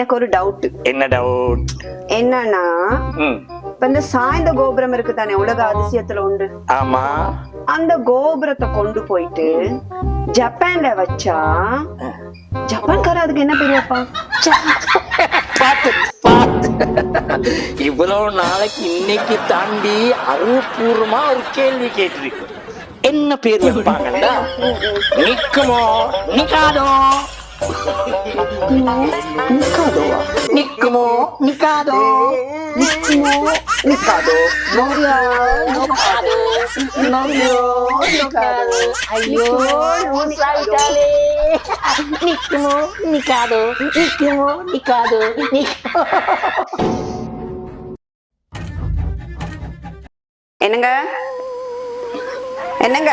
எனக்கு ஒரு டவுட் என்ன டவுட் என்னன்னா இப்ப இந்த சாய்ந்த கோபுரம் இருக்கு தானே உலக அதிசயத்துல உண்டு ஆமா. அந்த கோபுரத்தை கொண்டு போயிட்டு ஜப்பான்ல வச்சா ஜப்பான்கார அதுக்கு என்ன பேர் வைப்பான்? பார்த்து பார்த்து. இவ்வளவு நாளைக்கு இன்னைக்கு தாண்டி அறிவுபூர்வமா ஒரு கேள்வி கேட்டிருக்கு. என்ன பேர் வைப்பாங்கல்ல நிக்குமோ நிக்காதோ? நிக்காதோவா நிக்குமோ நிக்காதோ நிக்குமோ நிக்காதோ நோரியா நோக்காதோ நோரியோ நோக்காதோ ஐயோ லூஸ் ஆயிட்டாலே நிக்குமோ நிக்காதோ நிக்குமோ நிக்காதோ நிக்குமோ என்னங்க என்னங்க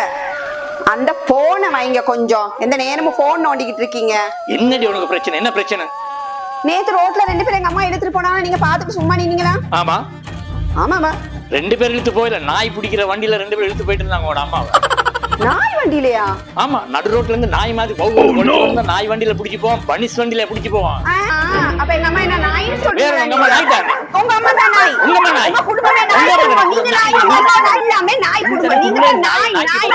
அந்த போனை வைங்க கொஞ்சம். எந்த நேரமும் போன் நோண்டிக்கிட்டு இருக்கீங்க? என்னடி உனக்கு பிரச்சனை? என்ன பிரச்சனை? நேத்து ரோட்ல ரெண்டு பேரும் எங்க அம்மா எடுத்துட்டு போனாங்க. நீங்க பாத்துட்டு சும்மா நின்னீங்களா? ஆமா. ஆமாமா ரெண்டு பேர் இழுத்து போயில. நாய் பிடிக்கிற வண்டியில ரெண்டு பேர் இழுத்து போயிட்டு இருந்தாங்க உட அம்மாவை. நாய் வண்டியிலையா? ஆமா. நடு ரோட்ல இருந்து நாய் மாதிரி நாய் வண்டியில பிடிச்சி போவான் பனிஸ் வண்டியில பிடிச்சி ஆ, அப்ப எங்க அம்மா என்ன சொல்றீங்க அம்மா நாய் தானே. உங்க அம்மா தான் நாய். உங்க அம்மா நாய். உங்க நாய் குடும்பம். நீங்க நாய் நாய் எல்லாமே நாய் குடும்பம் நீங்க நாய் நாய்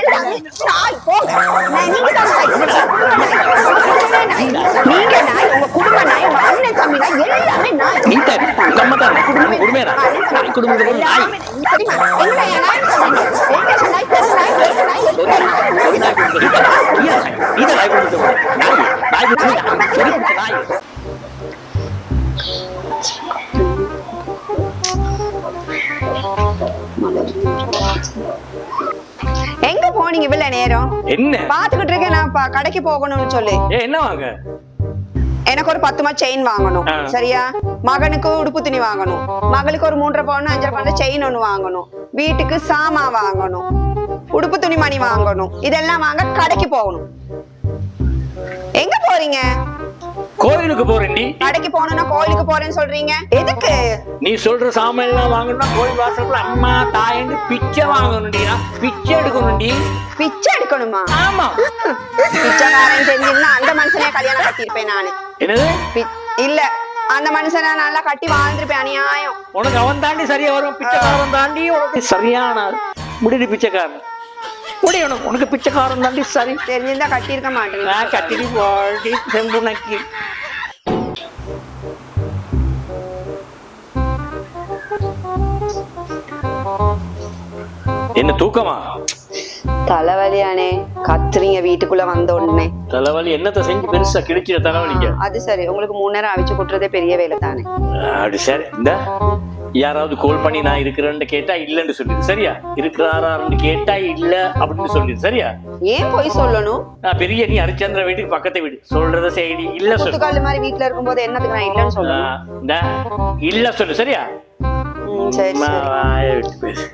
எல்லாமே நாய் போங்க நாய், நீங்க நாய் உங்க குடும்ப நாய். உங்க குடும்பமே நாய். நீங்க நாய் உங்க குடும்ப நாய் உங்க அண்ணன் தம்பி நாய் எல்லாமே நாய் நீ தானே உங்க அம்மா தானே உங்க குடும்பமே நாய் நாய் குடும்பத்துல நாய் நாய். எங்க நாய்? நாய். எங்க நாய், நாய், நாய், நாய், எங்க போனீங்க இவ்வளவு நேரம்? என்ன? பாத்துக்கிட்டு இருக்கேன் நான் கடைக்கு போகணும்னு சொல்லி. என்ன வாங்க? எனக்கு ஒரு பத்து மா செயின் வாங்கணும். சரியா? மகனுக்கு உடுப்பு துணி வாங்கணும் மகளுக்கு ஒரு மூன்றரை பவுன் அஞ்சரை பவுன் செயின் ஒண்ணு வாங்கணும் வீட்டுக்கு சாமா வாங்கணும் உடுப்பு துணி மணி வாங்கணும் இதெல்லாம் வாங்க கடைக்கு போகணும். எங்க போறீங்க? கோயிலுக்கு போறேன்டி. கடைக்கு போகணும்னா கோயிலுக்கு போறேன்னு சொல்றீங்க? எதுக்கு? நீ சொல்ற சாமான் எல்லாம் வாங்கணும்னா கோயில் வாசலுக்குள்ள அம்மா தாயன்னு பிச்சை வாங்கணும்டி. பிச்சை எடுக்கணும்டி. பிச்சை எடுக்கணுமா? ஆமா. பிச்சைக்காரன் தெரிஞ்சிருந்தா அந்த மனுஷனே கல்யாணம் கட்டியிருப்பேன் நானு. என்னது? இல்ல அந்த மனுஷனை நல்லா கட்டி வாழ்ந்திருப்பேன் அநியாயம். உனக்கு அவன் தாண்டி சரியா வரும் பிச்சைக்காரன் தாண்டி உனக்கு சரியான. முடிடி பிச்சைக்காரன். முடி உனக்கு உனக்கு பிச்சைக்காரன் தாண்டி சரி. தெரிஞ்சிருந்தா கட்டியிருக்க மாட்டேங்க நான் கட்டிடி போடி செம்பு நக்கி என்ன தூக்கமா? தலைவலியானே கத்துறீங்க வீட்டுக்குள்ள வந்த உடனே. தலைவலி என்னத்தை செஞ்சு பெருசா கிடைச்சிட தலைவலிக்க அது சரி. உங்களுக்கு மூணு நேரம் அவிச்சு கொட்டுறதே பெரிய வேலை தானே. அப்படி சரி. இந்த. யாராவது கால் பண்ணி நான் இருக்கிறேன்னு கேட்டா இல்லைன்னு சொல்லிடு. சரியா? இருக்கிறாரான்னு கேட்டா இல்ல அப்படின்னு சொல்லிடு. சரியா? ஏன் போய் சொல்லணும்? நான் பெரிய நீ ஹரிச்சந்திர வீட்டுக்கு பக்கத்து வீடு. சொல்றத செய்தி இல்ல சொல்லு. குத்துக்கால் மாதிரி வீட்டுல இருக்கும்போது என்னத்துக்கு நான் இல்லைன்னு இந்த இல்ல சொல்லு. சரியா? சரி அம்மா, சரி. வாயை விட்டு பேசு.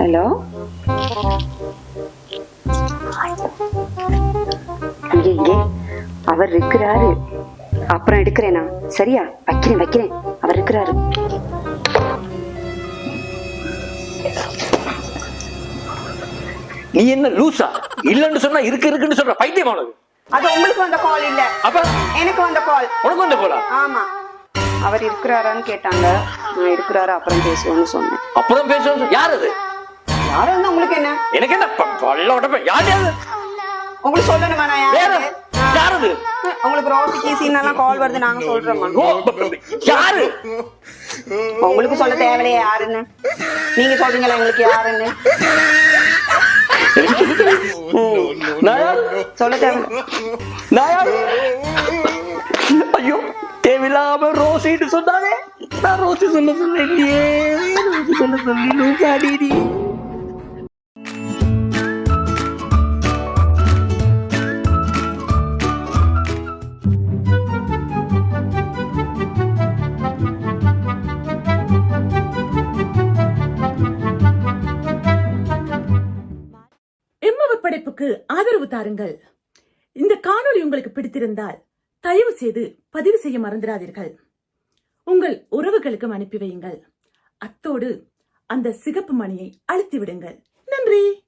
ஹலோ இங்கே இங்கே. அவர் இருக்கிறாரு. அப்புறம் எடுக்கிறேனா? சரியா? வைக்கிறேன் வைக்கிறேன். அவர் இருக்கிறாரு. நீ என்ன லூசா? இல்லைன்னு சொன்னா இருக்கு இருக்குன்னு சொல்ற பைத்தியம் அது உங்களுக்கு வந்த கால் இல்ல அப்ப எனக்கு வந்த கால் உனக்கு வந்து போலாம் ஆமா அவர் இருக்கிறாரான்னு கேட்டாங்க நான் இருக்கிறாரு அப்புறம் பேசுவோம்னு சொன்னேன் அப்புறம் பேசுவோம் யார் அது யாரும் இருந்தா உங்களுக்கு என்ன எனக்கு என்ன பல்ல உடம்பு யார் யாரு உங்களுக்கு சொல்லணுமா நான் யாரு யார் அது உங்களுக்கு ரோசி கீசின்னு எல்லாம் கால் வருது நாங்க சொல்றோமா யாரு உங்களுக்கு சொல்ல தேவையில்லையே யாருன்னு நீங்க சொல்றீங்களா எங்களுக்கு யாருன்னு நான் யாரு சொல்ல ஐயோ தேவையில்லாம ரோசின்னு சொன்னாலே நான் ரோசி சொல்ல சொன்னேன் ரோசி சொல்ல சொல்லி லூசாடி படைப்புக்கு ஆதரவு தாருங்கள். இந்த காணொளி உங்களுக்கு பிடித்திருந்தால் தயவு செய்து பதிவு செய்ய மறந்துடாதீர்கள். உங்கள் உறவுகளுக்கும் அனுப்பி வையுங்கள். அத்தோடு அந்த சிகப்பு மணியை அழுத்தி விடுங்கள் நன்றி!